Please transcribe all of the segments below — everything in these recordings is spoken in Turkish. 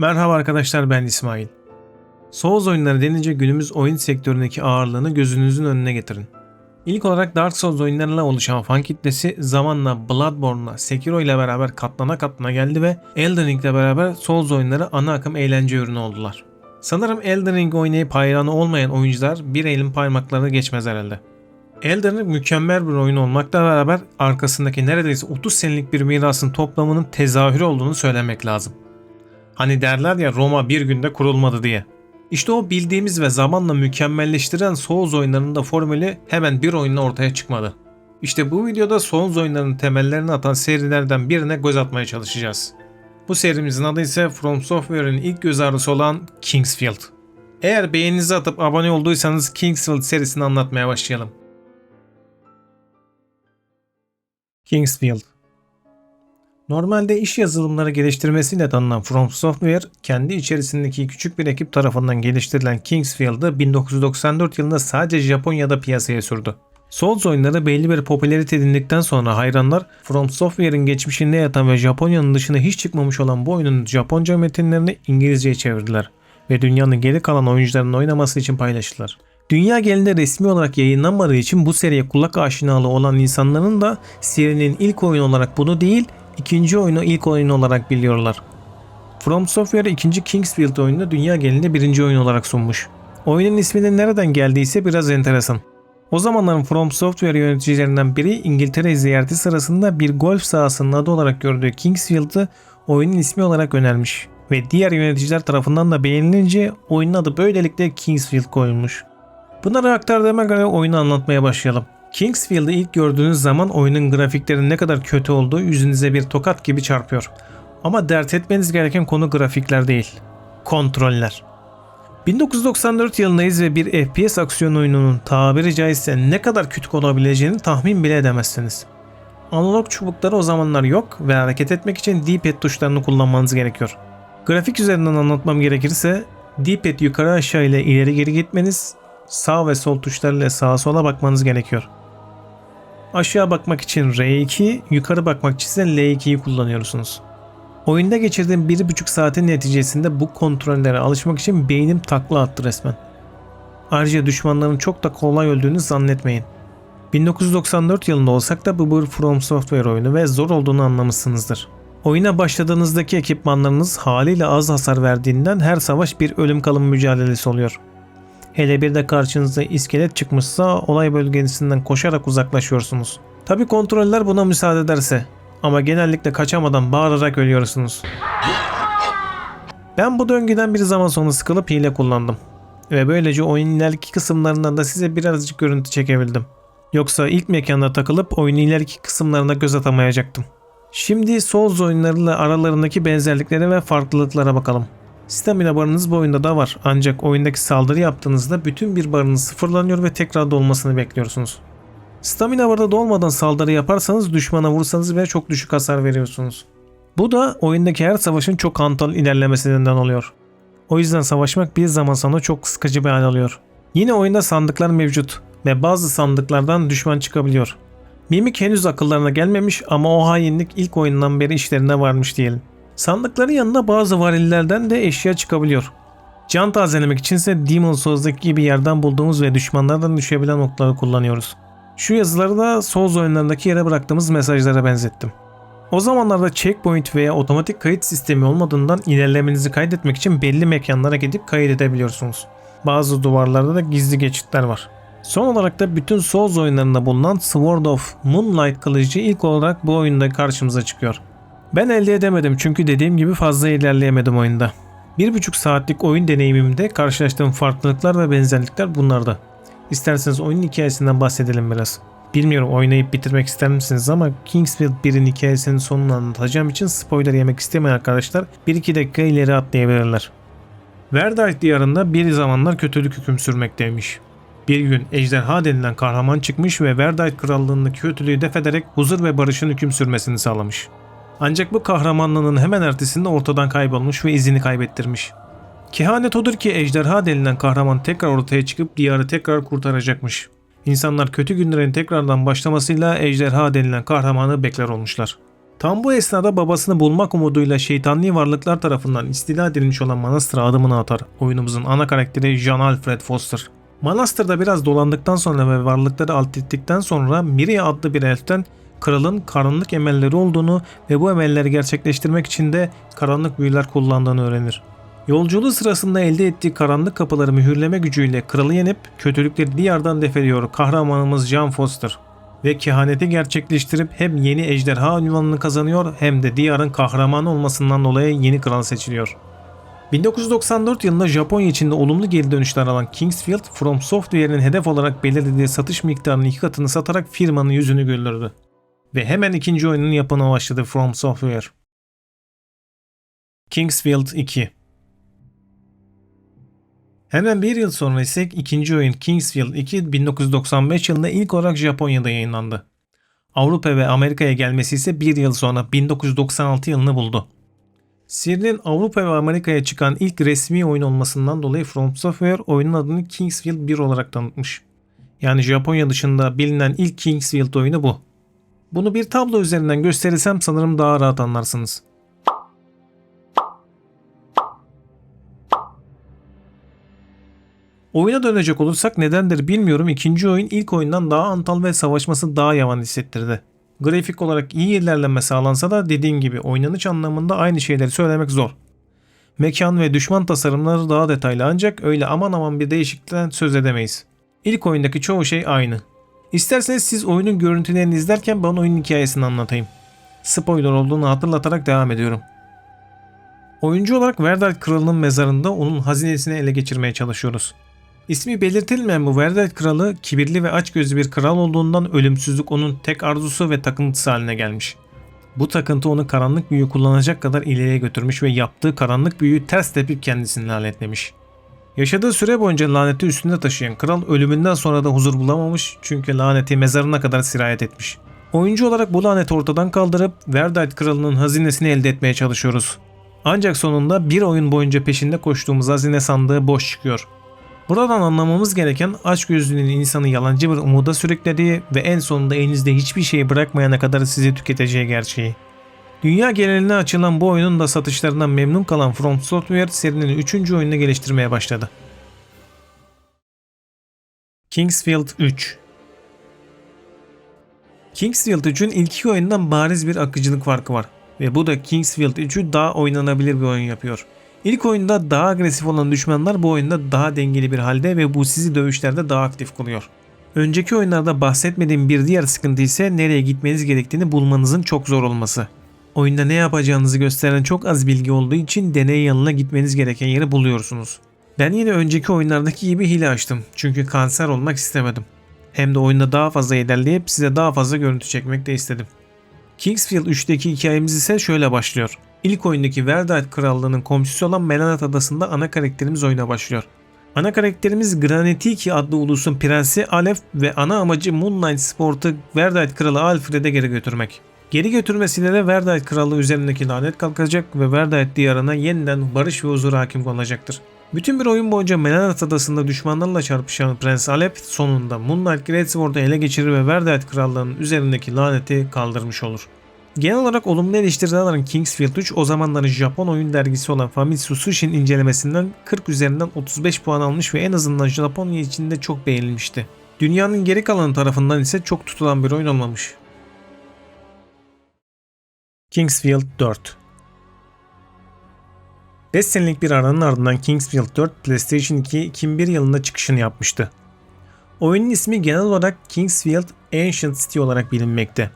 Merhaba arkadaşlar ben İsmail. Souls oyunları denince günümüz oyun sektöründeki ağırlığını gözünüzün önüne getirin. İlk olarak Dark Souls oyunlarıyla oluşan fan kitlesi zamanla Bloodborne'la Sekiro ile beraber katlana katlana geldi ve Elden Ring ile beraber Souls oyunları ana akım eğlence ürünü oldular. Sanırım Elden Ring oynayıp hayranı olmayan oyuncular bir elin parmaklarını geçmez herhalde. Elden Ring mükemmel bir oyun olmakla beraber arkasındaki neredeyse 30 senelik bir mirasın toplamının tezahürü olduğunu söylemek lazım. Hani derler ya Roma bir günde kurulmadı diye. İşte o bildiğimiz ve zamanla mükemmelleştiren Souls oyunlarının da formülü hemen bir oyunla ortaya çıkmadı. İşte bu videoda Souls oyunlarının temellerini atan serilerden birine göz atmaya çalışacağız. Bu serimizin adı ise From Software'in ilk göz ağrısı olan Kingsfield. Eğer beğeninizi atıp abone olduysanız Kingsfield serisini anlatmaya başlayalım. Kingsfield Normalde iş yazılımları geliştirmesiyle tanınan From Software, kendi içerisindeki küçük bir ekip tarafından geliştirilen Kingsfield'ı 1994 yılında sadece Japonya'da piyasaya sürdü. Souls oyunları belli bir popülarite edindikten sonra hayranlar From Software'in geçmişinde yatan ve Japonya'nın dışına hiç çıkmamış olan bu oyunun Japonca metinlerini İngilizceye çevirdiler ve dünyanın geri kalan oyuncularının oynaması için paylaştılar. Dünya genelinde resmi olarak yayınlanmadığı için bu seriye kulak aşinalığı olan insanların da serinin ilk oyunu olarak bunu değil, ikinci oyunu ilk oyun olarak biliyorlar. From Software ikinci Kingsfield oyununu dünya genelinde birinci oyun olarak sunmuş. Oyunun isminin nereden geldiyse biraz enteresan. O zamanların From Software yöneticilerinden biri İngiltere ziyareti sırasında bir golf sahasının adı olarak gördüğü Kingsfield'ı oyunun ismi olarak önermiş. Ve diğer yöneticiler tarafından da beğenilince oyunun adı böylelikle Kingsfield koyulmuş. Bunları aktardığıma göre oyunu anlatmaya başlayalım. Kingsfield'ı ilk gördüğünüz zaman oyunun grafiklerinin ne kadar kötü olduğu yüzünüze bir tokat gibi çarpıyor. Ama dert etmeniz gereken konu grafikler değil. Kontroller. 1994 yılındayız ve bir FPS aksiyon oyununun tabiri caizse ne kadar küçük olabileceğini tahmin bile edemezsiniz. Analog çubukları o zamanlar yok ve hareket etmek için D-pad tuşlarını kullanmanız gerekiyor. Grafik üzerinden anlatmam gerekirse D-pad yukarı aşağı ile ileri geri gitmeniz, sağ ve sol tuşlarıyla sağa sola bakmanız gerekiyor. Aşağı bakmak için R2, yukarı bakmak için ise L2'yi kullanıyorsunuz. Oyunda geçirdiğim 1,5 saatin neticesinde bu kontrollere alışmak için beynim takla attı resmen. Ayrıca düşmanların çok da kolay öldüğünü zannetmeyin. 1994 yılında olsak da bu bir From Software oyunu ve zor olduğunu anlamışsınızdır. Oyuna başladığınızdaki ekipmanlarınız haliyle az hasar verdiğinden her savaş bir ölüm kalım mücadelesi oluyor. Hele bir de karşınıza iskelet çıkmışsa olay bölgesinden koşarak uzaklaşıyorsunuz. Tabi kontroller buna müsaade ederse ama genellikle kaçamadan bağırarak ölüyorsunuz. Ben bu döngüden bir zaman sonra sıkılıp hile kullandım. Ve böylece oyunun ileriki kısımlarından da size birazcık görüntü çekebildim. Yoksa ilk mekanda takılıp oyunun ileriki kısımlarına göz atamayacaktım. Şimdi Souls oyunlarıyla aralarındaki benzerliklere ve farklılıklara bakalım. Stamina barınız bu oyunda da var ancak oyundaki saldırı yaptığınızda bütün bir barınız sıfırlanıyor ve tekrar dolmasını bekliyorsunuz. Stamina barı dolmadan saldırı yaparsanız düşmana vursanız bile çok düşük hasar veriyorsunuz. Bu da oyundaki her savaşın çok hantal ilerlemesinden oluyor. O yüzden savaşmak bir zaman sonra çok sıkıcı bir hal alıyor. Yine oyunda sandıklar mevcut ve bazı sandıklardan düşman çıkabiliyor. Mimik henüz akıllarına gelmemiş ama o hainlik ilk oyundan beri işlerine varmış diyelim. Sandıkların yanında bazı varillerden de eşya çıkabiliyor. Can tazelemek içinse Demon Souls'daki gibi yerden bulduğumuz ve düşmanlardan düşebilen okları kullanıyoruz. Şu yazıları da Souls oyunlarındaki yere bıraktığımız mesajlara benzettim. O zamanlarda checkpoint veya otomatik kayıt sistemi olmadığından ilerlemenizi kaydetmek için belli mekanlara gidip kaydedebiliyorsunuz. Bazı duvarlarda da gizli geçitler var. Son olarak da bütün Souls oyunlarında bulunan Sword of Moonlight kılıcı ilk olarak bu oyunda karşımıza çıkıyor. Ben elde edemedim çünkü dediğim gibi fazla ilerleyemedim oyunda. Bir buçuk saatlik oyun deneyimimde karşılaştığım farklılıklar ve benzerlikler bunlarda. İsterseniz oyunun hikayesinden bahsedelim biraz. Bilmiyorum oynayıp bitirmek ister misiniz ama Kingsfield 1'in hikayesinin sonunu anlatacağım için spoiler yemek istemeyen arkadaşlar 1-2 dakika ileri atlayabilirler. Verdite diyarında bir zamanlar kötülük hüküm sürmekteymiş. Bir gün ejderha denilen kahraman çıkmış ve Verdite krallığındaki kötülüğü def ederek huzur ve barışın hüküm sürmesini sağlamış. Ancak bu kahramanlığının hemen ertesinde ortadan kaybolmuş ve izini kaybettirmiş. Kehanet odur ki ejderha denilen kahraman tekrar ortaya çıkıp diyarı tekrar kurtaracakmış. İnsanlar kötü günlerin tekrardan başlamasıyla ejderha denilen kahramanı bekler olmuşlar. Tam bu esnada babasını bulmak umuduyla şeytanlı varlıklar tarafından istila edilmiş olan Manastır'a adımını atar. Oyunumuzun ana karakteri Jean Alfred Foster. Manastır'da biraz dolandıktan sonra ve varlıkları alt ettikten sonra Miria adlı bir elften kralın karanlık emelleri olduğunu ve bu emelleri gerçekleştirmek için de karanlık büyüler kullandığını öğrenir. Yolculuğu sırasında elde ettiği karanlık kapıları mühürleme gücüyle kralı yenip kötülükleri diyardan defediyor kahramanımız Jean Foster. Ve kehaneti gerçekleştirip hem yeni ejderha ünvanını kazanıyor hem de diyarın kahramanı olmasından dolayı yeni kral seçiliyor. 1994 yılında Japonya içinde olumlu geri dönüşler alan Kingsfield, From Software'in hedef olarak belirlediği satış miktarının iki katını satarak firmanın yüzünü güldürdü. Ve hemen ikinci oyunun yapımına başladı From Software. Kingsfield 2 Hemen bir yıl sonra ise ikinci oyun Kingsfield 2 1995 yılında ilk olarak Japonya'da yayınlandı. Avrupa ve Amerika'ya gelmesi ise bir yıl sonra 1996 yılını buldu. Serinin Avrupa ve Amerika'ya çıkan ilk resmi oyun olmasından dolayı From Software oyunun adını Kingsfield 1 olarak tanıtmış. Yani Japonya dışında bilinen ilk Kingsfield oyunu bu. Bunu bir tablo üzerinden gösterirsem sanırım daha rahat anlarsınız. Oyuna dönecek olursak nedendir bilmiyorum ikinci oyun ilk oyundan daha antal ve savaşması daha yavan hissettirdi. Grafik olarak iyi ilerleme sağlansa da dediğim gibi oynanış anlamında aynı şeyleri söylemek zor. Mekan ve düşman tasarımları daha detaylı ancak öyle aman aman bir değişiklikten söz edemeyiz. İlk oyundaki çoğu şey aynı. İsterseniz siz oyunun görüntülerini izlerken ben oyunun hikayesini anlatayım. Spoiler olduğunu hatırlatarak devam ediyorum. Oyuncu olarak Verdal kralının mezarında onun hazinesini ele geçirmeye çalışıyoruz. İsmi belirtilmeyen bu Verdal kralı kibirli ve açgözlü bir kral olduğundan ölümsüzlük onun tek arzusu ve takıntısı haline gelmiş. Bu takıntı onu karanlık büyü kullanacak kadar ileriye götürmüş ve yaptığı karanlık büyüyü ters tepip kendisini lanetlemiş. Yaşadığı süre boyunca laneti üstünde taşıyan kral ölümünden sonra da huzur bulamamış çünkü laneti mezarına kadar sirayet etmiş. Oyuncu olarak bu laneti ortadan kaldırıp Verdite kralının hazinesini elde etmeye çalışıyoruz. Ancak sonunda bir oyun boyunca peşinde koştuğumuz hazine sandığı boş çıkıyor. Buradan anlamamız gereken açgözlülüğün insanı yalancı bir umuda sürüklediği ve en sonunda elinizde hiçbir şey bırakmayana kadar sizi tüketeceği gerçeği. Dünya geneline açılan bu oyunun da satışlarından memnun kalan From Software serinin 3. oyununu geliştirmeye başladı. Kingsfield 3 Kingsfield 3'ün ilk iki oyundan bariz bir akıcılık farkı var ve bu da Kingsfield 3'ü daha oynanabilir bir oyun yapıyor. İlk oyunda daha agresif olan düşmanlar bu oyunda daha dengeli bir halde ve bu sizi dövüşlerde daha aktif kılıyor. Önceki oyunlarda bahsetmediğim bir diğer sıkıntı ise nereye gitmeniz gerektiğini bulmanızın çok zor olması. Oyunda ne yapacağınızı gösteren çok az bilgi olduğu için deney yanına gitmeniz gereken yeri buluyorsunuz. Ben yine önceki oyunlardaki gibi hile açtım çünkü kanser olmak istemedim. Hem de oyunda daha fazla ilerleyip size daha fazla görüntü çekmek de istedim. Kingsfield 3'teki hikayemiz ise şöyle başlıyor. İlk oyundaki Verdite Krallığı'nın komşusu olan Melanet Adası'nda ana karakterimiz oyuna başlıyor. Ana karakterimiz Granitiki adlı ulusun prensi Alef ve ana amacı Moonlight Sport'u Verdite Kralı Alfred'e geri götürmek. Geri götürmesiyle de Verdite Krallığı üzerindeki lanet kalkacak ve Verdite diyarına yeniden barış ve huzur hakim olacaktır. Bütün bir oyun boyunca Melanet Adası'nda düşmanlarla çarpışan Prens Alep sonunda Moonlight Great Sword'u ele geçirir ve Verdite Krallığı'nın üzerindeki laneti kaldırmış olur. Genel olarak olumlu eleştiriler Kingsfield 3 o zamanların Japon oyun dergisi olan Famitsu Sushi'nin incelemesinden 40 üzerinden 35 puan almış ve en azından Japonya içinde çok beğenilmişti. Dünyanın geri kalanı tarafından ise çok tutulan bir oyun olmamış. Kingsfield 4 5 senelik bir aranın ardından Kingsfield 4 PlayStation 2 2001 yılında çıkışını yapmıştı. Oyunun ismi genel olarak Kingsfield Ancient City olarak bilinmekte.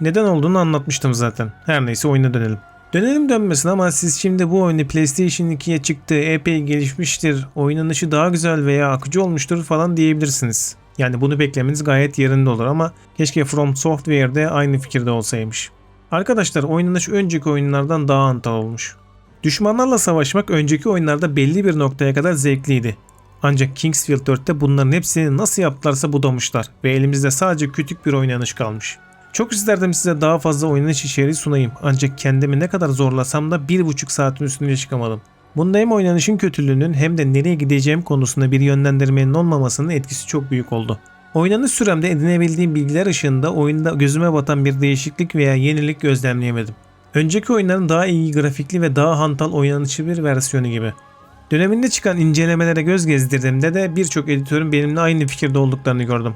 Neden olduğunu anlatmıştım zaten. Her neyse oyuna dönelim. Dönelim dönmesin ama siz şimdi bu oyunu PlayStation 2'ye çıktı, epey gelişmiştir, oynanışı daha güzel veya akıcı olmuştur falan diyebilirsiniz. Yani bunu beklemeniz gayet yerinde olur ama keşke From Software'de aynı fikirde olsaymış. Arkadaşlar oynanış önceki oyunlardan daha antal olmuş. Düşmanlarla savaşmak önceki oyunlarda belli bir noktaya kadar zevkliydi. Ancak Kingsfield 4'te bunların hepsini nasıl yaptılarsa budamışlar ve elimizde sadece küçük bir oynanış kalmış. Çok isterdim size daha fazla oynanış içeriği sunayım ancak kendimi ne kadar zorlasam da bir buçuk saatin üstüne çıkamadım. Bunda hem oynanışın kötülüğünün hem de nereye gideceğim konusunda bir yönlendirmenin olmamasının etkisi çok büyük oldu. Oynanış süremde edinebildiğim bilgiler ışığında oyunda gözüme batan bir değişiklik veya yenilik gözlemleyemedim. Önceki oyunların daha iyi grafikli ve daha hantal oynanışı bir versiyonu gibi. Döneminde çıkan incelemelere göz gezdirdiğimde de birçok editörün benimle aynı fikirde olduklarını gördüm.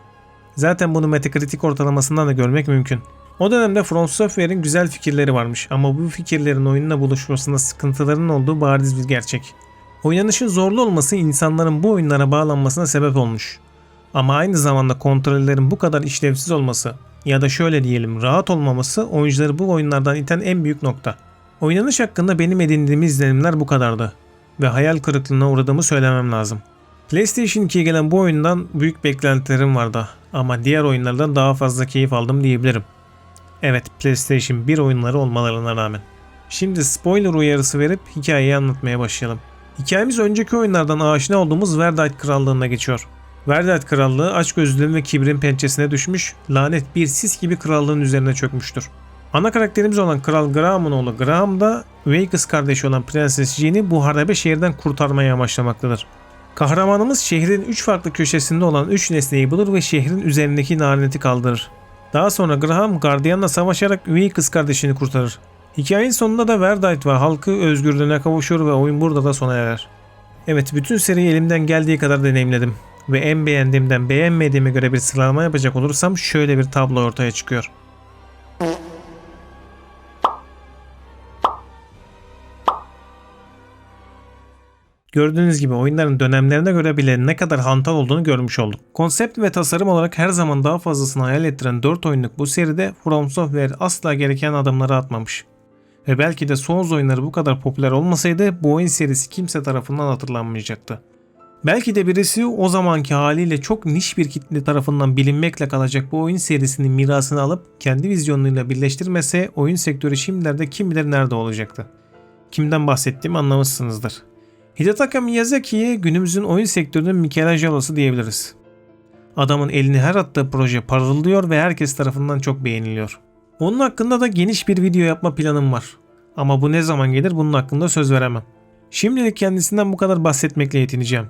Zaten bunu Metacritic ortalamasından da görmek mümkün. O dönemde From Software'in güzel fikirleri varmış ama bu fikirlerin oyunla buluşmasında sıkıntıların olduğu bariz bir gerçek. Oynanışın zorlu olması insanların bu oyunlara bağlanmasına sebep olmuş. Ama aynı zamanda kontrollerin bu kadar işlevsiz olması ya da şöyle diyelim rahat olmaması oyuncuları bu oyunlardan iten en büyük nokta. Oynanış hakkında benim edindiğim izlenimler bu kadardı ve hayal kırıklığına uğradığımı söylemem lazım. PlayStation 2'ye gelen bu oyundan büyük beklentilerim vardı ama diğer oyunlardan daha fazla keyif aldım diyebilirim. Evet PlayStation 1 oyunları olmalarına rağmen. Şimdi spoiler uyarısı verip hikayeyi anlatmaya başlayalım. Hikayemiz önceki oyunlardan aşina olduğumuz Verdite Krallığı'na geçiyor. Verdite Krallığı açgözlülüğün ve kibrin pençesine düşmüş, lanet bir sis gibi krallığın üzerine çökmüştür. Ana karakterimiz olan Kral Graham'ın oğlu Graham da üvey kız kardeşi olan Prenses Jean'i bu harabe şehirden kurtarmaya amaçlamaktadır. Kahramanımız şehrin 3 farklı köşesinde olan 3 nesneyi bulur ve şehrin üzerindeki laneti kaldırır. Daha sonra Graham gardiyanla savaşarak üvey kız kardeşini kurtarır. Hikayenin sonunda da Verdite ve halkı özgürlüğüne kavuşur ve oyun burada da sona erer. Evet bütün seriyi elimden geldiği kadar deneyimledim. Ve en beğendiğimden beğenmediğime göre bir sıralama yapacak olursam şöyle bir tablo ortaya çıkıyor. Gördüğünüz gibi oyunların dönemlerine göre bile ne kadar hantal olduğunu görmüş olduk. Konsept ve tasarım olarak her zaman daha fazlasını hayal ettiren 4 oyunluk bu seride From Software asla gereken adımları atmamış. Ve belki de Souls oyunları bu kadar popüler olmasaydı bu oyun serisi kimse tarafından hatırlanmayacaktı. Belki de birisi o zamanki haliyle çok niş bir kitle tarafından bilinmekle kalacak bu oyun serisinin mirasını alıp kendi vizyonuyla birleştirmese oyun sektörü şimdilerde kim bilir nerede olacaktı. Kimden bahsettiğimi anlamışsınızdır. Hidetaka Miyazaki'ye günümüzün oyun sektörünün Michelangelo'su diyebiliriz. Adamın elini her attığı proje parıldıyor ve herkes tarafından çok beğeniliyor. Onun hakkında da geniş bir video yapma planım var. Ama bu ne zaman gelir bunun hakkında söz veremem. Şimdilik kendisinden bu kadar bahsetmekle yetineceğim.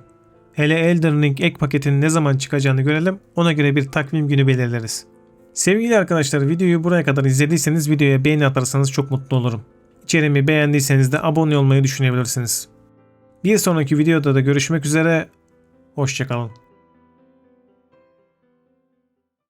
Hele Elden Ring ek paketinin ne zaman çıkacağını görelim ona göre bir takvim günü belirleriz. Sevgili arkadaşlar videoyu buraya kadar izlediyseniz videoya beğeni atarsanız çok mutlu olurum. İçerimi beğendiyseniz de abone olmayı düşünebilirsiniz. Bir sonraki videoda da görüşmek üzere. Hoşçakalın.